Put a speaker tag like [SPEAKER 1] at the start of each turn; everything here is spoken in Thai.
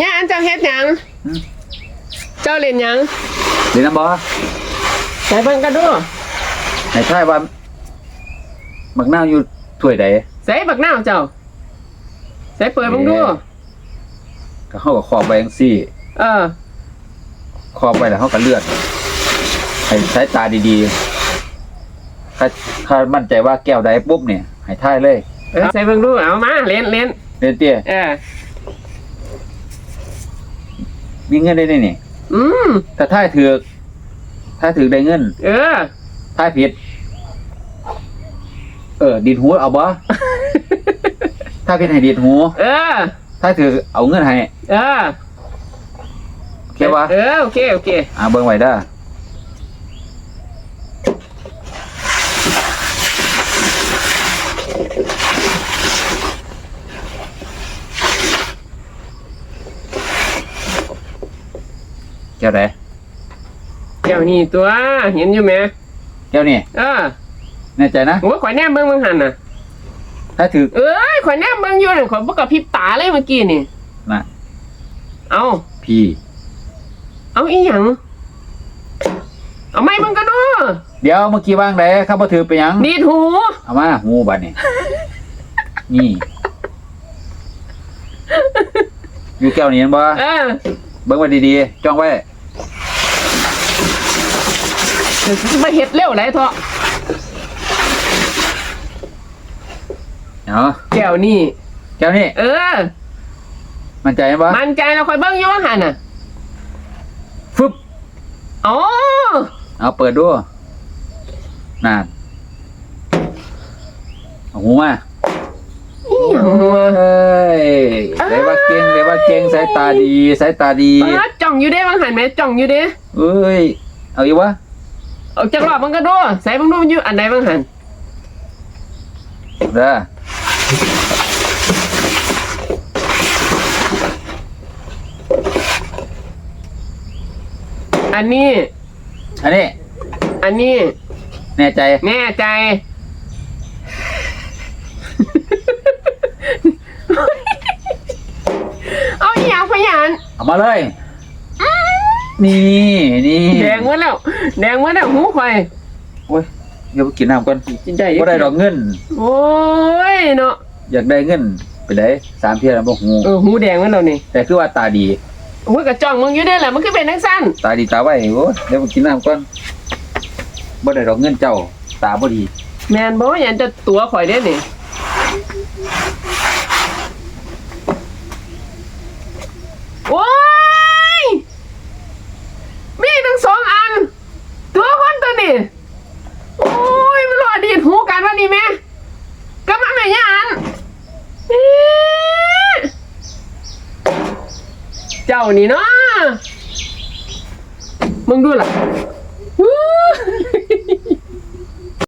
[SPEAKER 1] ย่าอันเจ้าเฮ็ดหยัง
[SPEAKER 2] อืม
[SPEAKER 1] เจ้าเล่นหยัง
[SPEAKER 2] เดี๋ยวนะบอ
[SPEAKER 1] ใส่เบิ่งกันดู
[SPEAKER 2] ให้ทายว่าบักนาวอยู่ถ้วยใด
[SPEAKER 1] ใส่บักนาวเจ้าใส่เปิดเบิ่งดู
[SPEAKER 2] เอ๊ะก็เฮาก็ครอบไว้จังซี่
[SPEAKER 1] เออ
[SPEAKER 2] ครอบไว้แล้วเฮาก็เลือดให้สายตาดีๆถ้าถ้ามั่นใจว่าแก้วใดปุ๊บเนี่ยให้ทายเลย
[SPEAKER 1] เออใส่เบิ่งดูเอามาเล่นเล่น
[SPEAKER 2] เรียนเตี้ย
[SPEAKER 1] เออ
[SPEAKER 2] มีเงินได้นี่นี่
[SPEAKER 1] อืม
[SPEAKER 2] ถ้าทายถือกถ้าถือกได้เงิน
[SPEAKER 1] เออ
[SPEAKER 2] ทายผิด เออดีดหูเอาบ่ ถ้าผิดให้ดีดหู
[SPEAKER 1] เออ
[SPEAKER 2] ถ้าถือเอาเงินให้
[SPEAKER 1] เออ
[SPEAKER 2] โอเคปะ
[SPEAKER 1] เออโอเคโอเค
[SPEAKER 2] อ่าเบิ่งไว้เด้อ ก้วไหน
[SPEAKER 1] เดี๋ยวนี้ตัวเห็นอยู่ไหม
[SPEAKER 2] แก้วนี่
[SPEAKER 1] เออ
[SPEAKER 2] แน่ใจนะ
[SPEAKER 1] โอ้ยข่อยแนมเบิ่งเบิ่งหันน่ะ
[SPEAKER 2] ถ้าถือ
[SPEAKER 1] เอ้ยข่อยแนมเบิ่งอยู่น่ะข่อยบ่กระพริบตาเลยเมื่อกี้นี่
[SPEAKER 2] น่ะ
[SPEAKER 1] เอา
[SPEAKER 2] พี่
[SPEAKER 1] เอาอีหยังเอาไม่เบิ่งกันดู
[SPEAKER 2] เดี๋ยวเมื่อกี้ว่างไหนข้าบ่ถือไปหยัง
[SPEAKER 1] ดีดหู
[SPEAKER 2] เอามาหูบัดนี่นี่อยู่แก้วนี้เห็นบ่
[SPEAKER 1] เออ
[SPEAKER 2] เบิ่งไว้ดีๆจ้องไว้
[SPEAKER 1] เดี๋ยวสิมาเฮ็ดเร็วไหลเถอะ
[SPEAKER 2] เนาะ
[SPEAKER 1] แก้วนี่
[SPEAKER 2] แก้วนี้
[SPEAKER 1] เออ
[SPEAKER 2] มั่นใจบ่
[SPEAKER 1] มั่นใจแล้วข่อยเบิ่งอยู่ว่าหันน่ะ
[SPEAKER 2] ฟึบ
[SPEAKER 1] อ๋อ
[SPEAKER 2] เอาเปิดดูนั่นเอาหูมา
[SPEAKER 1] อีหยังวะ
[SPEAKER 2] เฮ้ยเลยว่าเก่งเลยว่าเก่งสายตาดีสายตาดี
[SPEAKER 1] เออจ้องอยู่เด้บางหันแม่จ้องอยู่เด้
[SPEAKER 2] เอ้ย เอาอีกวะ
[SPEAKER 1] เอาจักรอบมันก็ดูใส่เบิ่งดูมันอยู่อันใดบางหัน
[SPEAKER 2] เด้อ
[SPEAKER 1] อันนี้
[SPEAKER 2] อันนี้
[SPEAKER 1] อันนี้
[SPEAKER 2] แน่ใจ
[SPEAKER 1] แน่ใจ เอาอีหยังพยาน
[SPEAKER 2] เอามาเลย นี่นี่
[SPEAKER 1] แดงหมดแล้ว แดงหมดแล้วหูข่อย
[SPEAKER 2] โอ้ยเดี๋ยวไปกินน้ำก่อน
[SPEAKER 1] จินใจ
[SPEAKER 2] บ่ได้ดอกเงิน
[SPEAKER 1] โอ้ยเนาะ
[SPEAKER 2] อยากได้เงินไปได้สามเที่ยวแล้วบ่หู
[SPEAKER 1] เออหูแดงหมดแล้วนี่
[SPEAKER 2] แต่คือว่าตาดี
[SPEAKER 1] หูกระจ้องมึงอยู่เด้อแหละมันคือเป็นทั้งสั้น
[SPEAKER 2] ตาดีตาไวโอ้ยเดี๋ยวไปกินน้ำก่อนบ่ได้ดอกเงินเจ้าตาบ่ดี
[SPEAKER 1] แมนบอกว่าอยากจะตัวข่อยได้นี่โอ้ยมีทั้งสองอัน ตัวคนตัวนี้โอ้ยมันรอดีดหูกันวะนี่แม่กำลังไหนยอันอี๋เจ้านี่เนาะมึงดูล่ะ